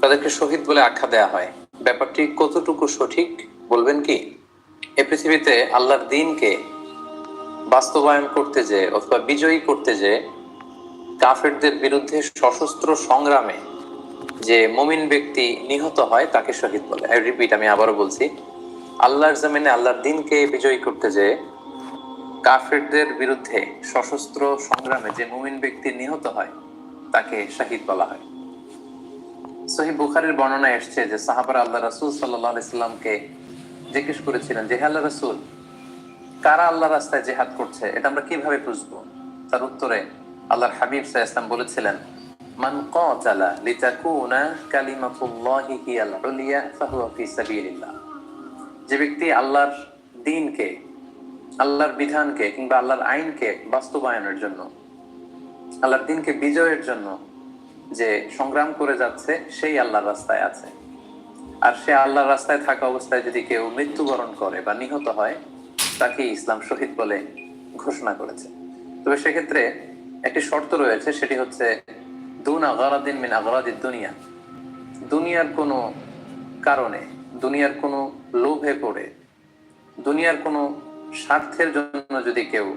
তাদেরকে শহীদ বলে আখ্যা দেয়া হয়। ব্যাপারটি কতটুকু সঠিক বলবেন কি? এ পৃথিবীতে আল্লাহর দিনকে বাস্তবায়ন করতে যে অথবা বিজয়ী করতে যে কাফেরদের বিরুদ্ধে সশস্ত্র সংগ্রামে যে মুমিন ব্যক্তি নিহত হয়, তাকে শহীদ বলে। আই রিপিট আমি আবারও বলছি, আল্লাহর জমিনে আল্লাহর দিনকে বিজয়ী করতে যে কাফেরদের বিরুদ্ধে সশস্ত্র সংগ্রামে যে মুমিন ব্যক্তি নিহত হয়, তাকে শহীদ বলা হয়। সহি বুখারের বর্ণনা এসছে যে সাহাবারা আল্লাহ রাসূল সাল্লাল্লাহু আলাইহি সাল্লামকে জিজ্ঞেস করেছিলেন যে আল্লাহ রাসূল, কারা আল্লাহ রাস্তায় জেহাদ করছে? এটা আমরা কীভাবে বুঝব? তার উত্তরে আল্লাহর হাবিব আলাইহি সাল্লাম বলেছিলেন, মান কাতালা লিতাকুনা কালিমাতুল্লাহি হিয়াল উলিয়া ফাহুয়া ফি সাবিলিল্লাহ। যে ব্যক্তি আল্লাহর দিনকে, আল্লাহর বিধানকে কিংবা আল্লাহর আইনকে বাস্তবায়নের জন্য, আল্লাহর দিনকে বিজয়ের জন্য যে সংগ্রাম করে যাচ্ছে, সেই আল্লাহর রাস্তায় আছে। আর সে আল্লাহর রাস্তায় থাকা অবস্থায় যদি কেউ মৃত্যুবরণ করে বা নিহত হয়, তাকে ইসলাম শহীদ বলে ঘোষণা করেছে। তবে সেক্ষেত্রে একটি শর্ত রয়েছে, সেটি হচ্ছে, দুন আগারাদিন মিন আগারাদিদ দুনিয়া। দুনিয়ার কোনো কারণে, দুনিয়ার কোনো লোভে পড়ে, দুনিয়ার কোনো স্বার্থের জন্য যদি কেউ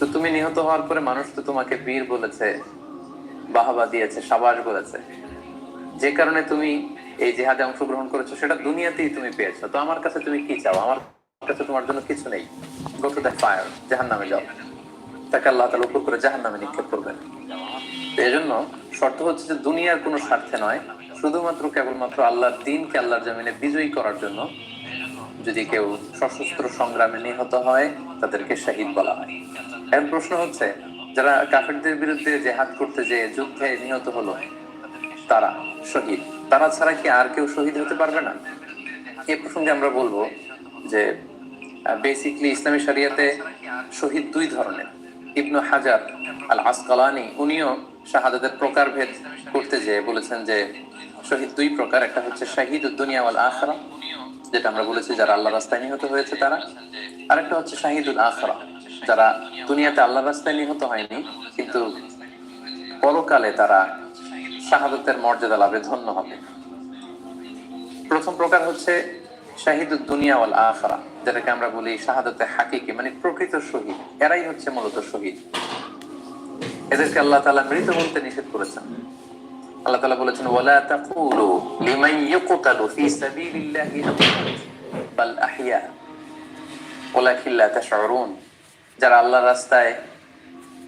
তো তুমি নিহত হওয়ার পরে মানুষ তো তোমাকে বীর বলেছে, বাহাবা দিয়েছে, সাবাস বলেছে। যে কারণে তুমি এই জেহাদে অংশগ্রহণ করেছ, সেটা দুনিয়াতেই তুমি পেয়েছ। তো আমার কাছে তুমি কি চাও? আমার কাছে তোমার জন্য কিছু নেই। গো টু ফায়ার জাহান নামে যাও। তাকে আল্লাহ তালা উপর করে জাহান নামে নিক্ষেপ করবেন। এই জন্য শর্ত হচ্ছে যে দুনিয়ার কোনো স্বার্থে নয়, শুধুমাত্র কেবলমাত্র আল্লাহর দিনকে আল্লাহর জমিনে বিজয়ী করার জন্য যদি কেউ সশস্ত্র সংগ্রামে নিহত হয়, তাদেরকে শহীদ বলা হয়। এখন প্রশ্ন হচ্ছে, যারা কাফেরদের বিরুদ্ধে জেহাদ করতে যে যুদ্ধে নিহত হলো, তারা শহীদ? তারা ছাড়া কি আর কেউ শহীদ হতে পারবে না? এ প্রসঙ্গে আমরা বলব যে বেসিকলি ইসলামী শরিয়াতে শহীদ দুই ধরনের। ইবনু হাজার আল আসকালানি উনিও শাহাদাতের প্রকারভেদ করতে যেয়ে বলেছেন যে, শহীদ দুই প্রকার। একটা হচ্ছে শাহিদ দুনিয়া ওয়াল আখরা যেটা আমরা বলেছি যারা আল্লাহ রাস্তায় নিহত হয়েছে তারা, আরেকটা হচ্ছে শাহিদুল আখরা যারা দুনিয়াতে আল্লাহ রাস্তায় নিহত হয়নি, কিন্তু পরকালে তারা শাহাদতের মর্যাদা লাভে ধন্য হবে। প্রথম প্রকার হচ্ছে শাহিদুদ দুনিয়া ওয়াল যেটাকে আমরা বলি শাহাদতে হাকিকি মানে প্রকৃত শহীদ। এরাই হচ্ছে মূলত শহীদ। এদেরকে আল্লাহ তাআলা মৃত বলতে নিষেধ করেছেন। আল্লাহ তাআলা বলেছেন, ওয়ালা তাকুলু লিমান ইয়ুকতালু ফি সাবিলিল্লাহি আমওয়াত বাল আহইয়া, ওয়ালাকিন লা তাশউরুন। যারা আল্লাহ রাস্তায়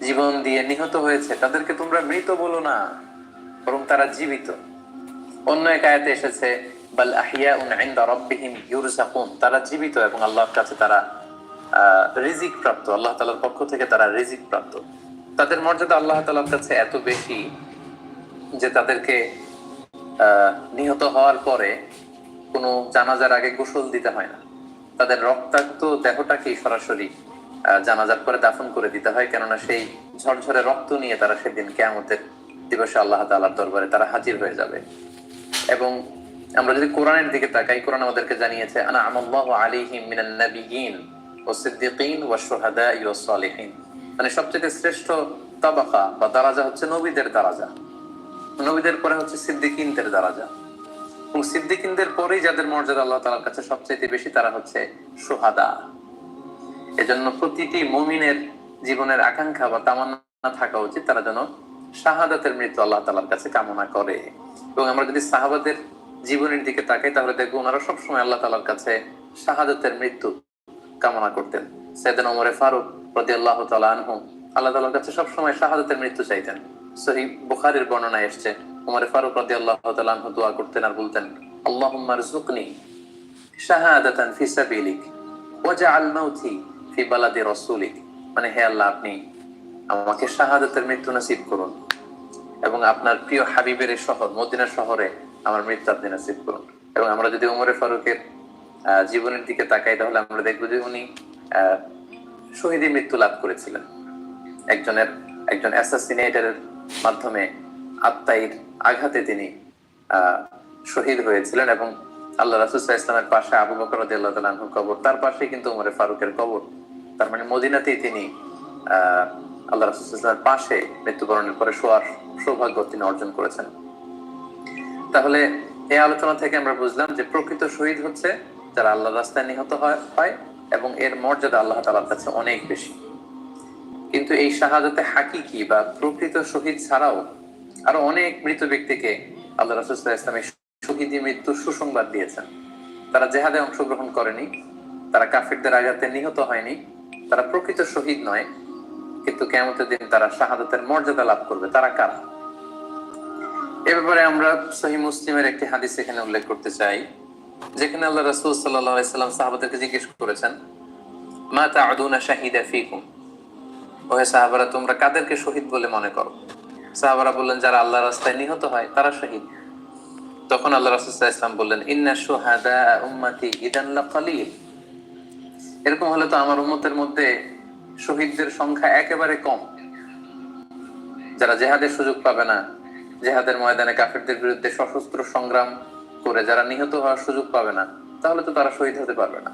জীবন দিয়ে নিহত হয়েছে, তাদেরকে তোমরা মৃত বলো না, বরং তারা জীবিত। অন্য এক আয়াতে এসেছে, বাল আহিয়াউন ইনদা রাব্বিহিম ইউরজাকুন তারা জীবিত এবং আল্লাহর কাছে তারা রিজিক প্রাপ্ত, আল্লাহ তাআলার পক্ষ থেকে তারা রিজিক প্রাপ্ত। তাদের মর্যাদা আল্লাহ তাআলার কাছে এত বেশি যে তাদেরকে নিহত হওয়ার পরে কোনো জানাজার আগে গোসল দিতে হয় না। তাদের রক্তাক্ত দেহটাকেই সরাসরি জানাজার পরে দাফন করে দিতে হয়। কেননা সেই ঝরঝরে রক্ত নিয়ে তারা সেদিন কেয়ামতের দিবসে আল্লাহ তাআলার দরবারে তারা হাজির হয়ে যাবে। এবং আমরা যদি কোরআনের দিকে তাকাই, কোরআন আমাদেরকে জানিয়েছে, আনা আমাল্লাহু আলাইহিম মিনান সালিহিন। মানে সবচেয়ে শ্রেষ্ঠ তাবাকা বা দারাজা হচ্ছে নবীদের দারাজা। নবীদের পরে হচ্ছে সিদ্দিকিনদের দারাজা। এবং সিদ্দিকিনদের পরেই যাদের মর্যাদা আল্লাহ তাআলার কাছে সবচেয়ে বেশি তারা হচ্ছে সুহাদা এজন্য প্রতিটি মুমিনের জীবনের আকাঙ্ক্ষা বা তামান্না থাকা উচিত, তারা যেন শাহাদাতের মৃত্যু আল্লাহ তালার কাছে কামনা করে। এবং আমরা যদি সাহাবাদের জীবনের দিকে তাকাই, তাহলে দেখব ওনারা সবসময় আল্লাহ তালার কাছে শাহাদাতের মৃত্যু কামনা করতেন। সেদিন ওমরে ফারুক প্রতি আল্লাহ আনহু আল্লাহ তালার কাছে সবসময় শাহাদাতের মৃত্যু চাইতেন। সহি বুখারীর বর্ণনা এসছে, ওমরে ফারুক প্রতি আল্লাহ আনহু দোয়া করতেন আর বলতেন, আল্লাহুম্মা রযুকনি শাহাদাতান ফি সাবিলিক, ওয়াজআল মাউতি ফি বালাদি রাসূলিক মানে হে আল্লাহ, আপনি আমাকে শাহাদাতের মৃত্যু নসিব করুন এবং আপনার প্রিয় হাবিবের শহর, মদিনা শহরে আমার মৃত্যু আপনি নসিব করুন। এবং আমরা যদি উমরে ফারুকের জীবনের দিকে তাকাই, তাহলে আমরা দেখব যে উনি শহীদি মৃত্যু লাভ করেছিলেন। একজনের, একজন অ্যাসাসিনেটারের মাধ্যমে আত্মাইর আঘাতে তিনি শহীদ হয়েছিলেন এবং আল্লাহ রাসুল্লাহ ইসলামের পাশে আবু বকর আনহুর কবর তার পাশে কিন্তু উমরে ফারুকের কবর। তার মানে মদিনাতেই তিনি আহ, আল্লাহ ইসলামের পাশে মৃত্যুবরণের পরে শোয়ার সৌভাগ্য তিনি অর্জন করেছেন। তাহলে এই আলোচনা থেকে আমরা বুঝলাম যে প্রকৃত শহীদ হচ্ছে যারা আল্লাহ রাস্তায় নিহত হয় এবং এর মর্যাদা আল্লাহ তালার কাছে অনেক বেশি। কিন্তু এই শাহাদাতে হাকিকি বা প্রকৃত শহীদ ছাড়াও আরও অনেক মৃত ব্যক্তিকে আল্লাহ রাসুল্লাহ ইসলামের শহীদি মৃত্যুর সুসংবাদ দিয়েছেন। তারা জেহাদে অংশগ্রহণ করেনি, তারা কাফিরদের আঘাতে নিহত হয়নি, তারা প্রকৃত শহীদ নয়, কিন্তু কেমতের দিন তারা শাহাদাতের মর্যাদা লাভ করবে। তারা কারা? এ ব্যাপারে আমরা সহি মুসলিমের একটি হাদিস এখানে উল্লেখ করতে চাই, যেখানে আল্লাহ রাসূল সাল্লাম সাহাবাদেরকে জিজ্ঞেস করেছেন, মা তা'উদুনা শাহিদা ফিকুম? ওহে সাহাবারা, তোমরা কাদেরকে শহীদ বলে মনে করো? সাহাবারা বললেন, যারা আল্লাহ রাস্তায় নিহত হয়, তারা শহীদ। তখন আল্লাহ রাসূল সাল্লাল্লাহু আলাইহি সাল্লাম বললেন, ইন্না শুহাদা উম্মতি ইদান লাকালিল এরকম হলে তো আমার উম্মতের মধ্যে শহীদদের সংখ্যা একেবারে কম। যারা জেহাদের সুযোগ পাবে না, জেহাদের ময়দানে কাফেরদের বিরুদ্ধে সশস্ত্র সংগ্রাম করে যারা নিহত হওয়ার সুযোগ পাবে না, তাহলে তো তারা শহীদ হতে পারবে না।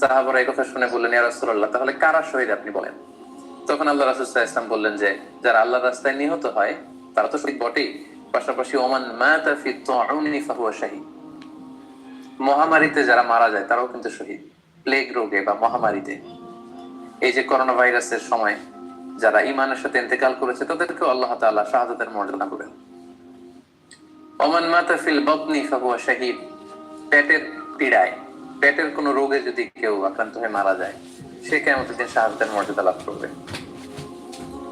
সাহাবারা এই কথা শুনে বললেন, ইয়া রাসূলুল্লাহ, তাহলে কারা শহীদ আপনি বলেন? তখন আল্লাহ রাসূল সাল্লাল্লাহু আলাইহি ওয়াসাল্লাম বললেন যে, যারা আল্লাহ রাস্তায় নিহত হয়, তারা তো শহীদ বটেই। পাশাপাশি ওমান মাতা ফি তুউনি ফাহুয়া শাহীদ। মহামারীতে যারা মারা যায়, তারাও কিন্তু শহীদ। প্লেগ রোগে বা মহামারীতে। এই যে করোনা ভাইরাসের সময় যারা ইমানের সাথে ইন্তেকাল করেছে, তাদেরকেও আল্লাহ তাআলা শাহাদাতের মর্যাদা করেন ওমান মাতা ফিল ফাহুয়া শাহীদ। পেটের পীড়ায়, পেটের কোনো রোগে যদি কেউ আক্রান্ত হয়ে মারা যায়, সে কেমন দিন শাহাদাতের মর্যাদা লাভ করবে।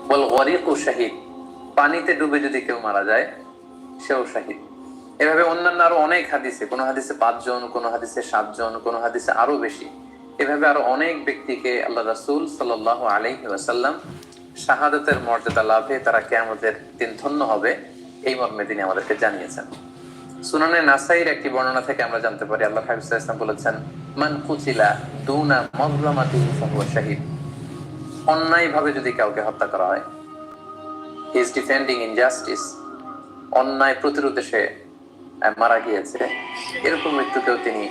বল গরিক ও শাহিদ। পানিতে ডুবে যদি কেউ মারা যায় সেও শাহিদ। এভাবে অন্যান্য আরও অনেক হাদিসে, কোনো হাদিসে পাঁচজন, কোনো হাদিসে সাতজন, কোনো হাদিসে আরও বেশি, এভাবে আরও অনেক ব্যক্তিকে আল্লাহ রাসূল সাল্লাল্লাহু আলাইহি ওয়াসাল্লাম শাহাদাতের মর্যাদা লাভে তারা কেয়ামতের দিন ধন্য হবে, এই মর্মে তিনি আমাদেরকে জানিয়েছেন। সুনানে নাসাইর একটি বর্ণনা থেকে আমরা জানতে পারি, আল্লাহ আলাইহি ওয়াসাল্লাম বলেছেন, মান কুচিলা দুনা মাজলামাতিহি ফাহুয়া শাহিদ। অন্যায়ভাবে যদি কাউকে হত্যা করা হয় হি ইজ ডিফেন্ডিং ইনজাস্টিস অন্যায় প্রতিরোধে সে মারা গিয়েছে। এরকম মৃত্যুকেও তিনি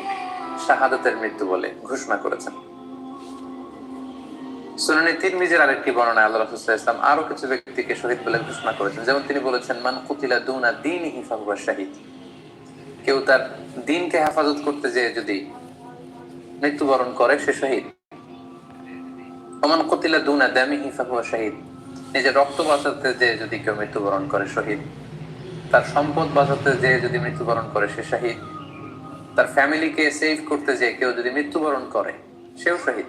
শাহাদাতের মৃত্যু বলে ঘোষণা করেছেন। সুনানি আরেকটি বর্ণনায় আল্লাহ ওয়াসাল্লাম আরও কিছু ব্যক্তিকে শহীদ বলে ঘোষণা করেছেন। যেমন তিনি বলেছেন, মান কুতিলা দুনা ফাহুয়া শাহিদ। কেউ তার দিনকে হেফাজত করতে যেয়ে যদি মৃত্যুবরণ করে, সে শহীদ। ওমান কুতিলা দুনা দামিহি ফাহুয়া শাহিদ। নিজের রক্ত বাঁচাতে যে যদি কেউ মৃত্যুবরণ করে, শহীদ। তার সম্পদ বাঁচাতে যে যদি মৃত্যুবরণ করে, সে শহীদ। তার ফ্যামিলিকে সেভ করতে যে কেউ যদি মৃত্যুবরণ করে, সেও শহীদ।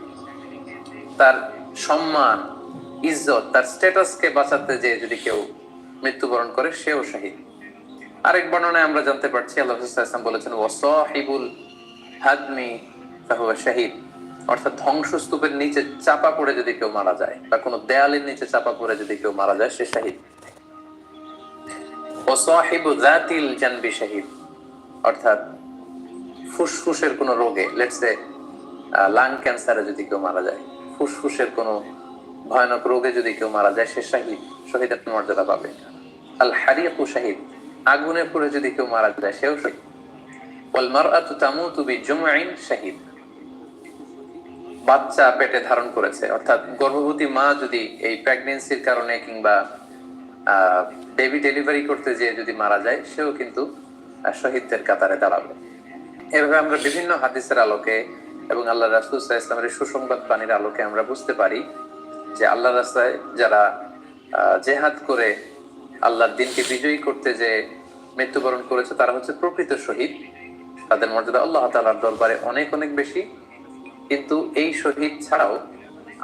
তার সম্মান, ইজ্জত, তার স্ট্যাটাসকে বাঁচাতে যে যদি কেউ মৃত্যুবরণ করে, সেও শহীদ। আরেক বর্ণনায় আমরা জানতে পারছি, আল্লাহ হাসান বলেছেন, ওয়াসাহিবুল হাদমি ফাহুয়া শাহিদ। অর্থাৎ ধ্বংসস্তূপের নিচে চাপা পড়ে যদি কেউ মারা যায়, বা কোনো দেয়ালের নিচে চাপা পড়ে যদি কেউ মারা যায়, সে শাহিদ। ওয়াসাহিবু যাতিল জানবি শাহিদ অর্থাৎ ফুসফুসের কোনো রোগে লেটসে লাং ক্যান্সারে যদি কেউ মারা যায়, ফুসফুসের কোনো ভয়ানক রোগে যদি কেউ মারা যায়, সে শাহিদ শহীদের মর্যাদা পাবে। আল হারিয়াকু শাহিদ আগুনে পড়ে যদি কেউ মারা যায়, সেও শহীদ ওয়াল মারআতু তামুতু বিজুমআইন শাহিদ বাচ্চা পেটে ধারণ করেছে, অর্থাৎ গর্ভবতী মা যদি এই প্রেগনেন্সির কারণে কিংবা বেবি ডেলিভারি করতে যেয়ে যদি মারা যায়, সেও কিন্তু শহীদদের কাতারে দাঁড়াবে। এভাবে আমরা বিভিন্ন হাদিসের আলোকে এবং আল্লাহ রাসুল ইসলামের সুসংবাদ বাণীর আলোকে আমরা বুঝতে পারি যে আল্লাহ রাস্তায় যারা জেহাদ করে আল্লাহর দিনকে বিজয়ী করতে যে মৃত্যুবরণ করেছে, তারা হচ্ছে প্রকৃত শহীদ। তাদের মর্যাদা আল্লাহ তালার দরবারে অনেক অনেক বেশি। কিন্তু এই শহীদ ছাড়াও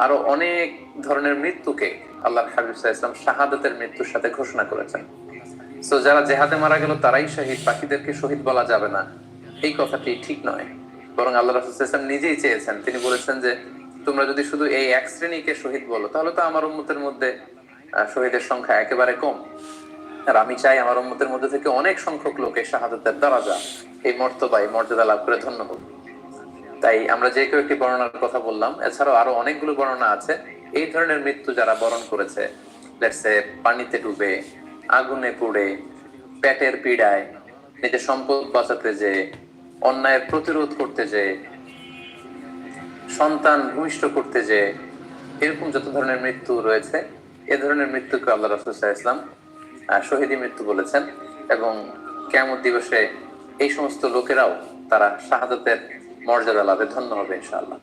আরও অনেক ধরনের মৃত্যুকে আল্লাহ হাবিব শাহাদাতের মৃত্যুর সাথে ঘোষণা করেছেন। তো যারা জেহাদে মারা গেল, তারাই শহীদ, বাকিদেরকে শহীদ বলা যাবে না। এই কথাটি ঠিক নয়। বরং আল্লাহ রাসুলাম নিজেই চেয়েছেন। তিনি বলেছেন যে, তোমরা যদি শুধু এই এক শ্রেণীকে শহীদ বলো, তাহলে তো আমার উম্মতের মধ্যে শহীদের সংখ্যা একেবারে কম। আর আমি চাই আমার উম্মতের মধ্যে থেকে অনেক সংখ্যক লোকের শাহাদাতের দরাজা, এই মর্তবা, এই মর্যাদা লাভ করে ধন্য হোক। তাই আমরা যে কেউ একটি বর্ণনার কথা বললাম। এছাড়াও আরও অনেকগুলো বর্ণনা আছে। এই ধরনের মৃত্যু যারা বরণ করেছে লেটসে পানিতে ডুবে, আগুনে পুড়ে, পেটের পীড়ায়, নিজের সম্পদ বাঁচাতে যে, অন্যায়ের প্রতিরোধ করতে যে, সন্তান ভূমিষ্ঠ করতে যে, এরকম যত ধরনের মৃত্যু রয়েছে, এ ধরনের মৃত্যুকে আল্লাহ রসুল ইসলাম শহীদি মৃত্যু বলেছেন এবং কেমন দিবসে এই সমস্ত লোকেরাও তারা শাহাদতের মর্যাদা লাভে ধন্য হবে ইনশাআল্লাহ।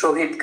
शोहित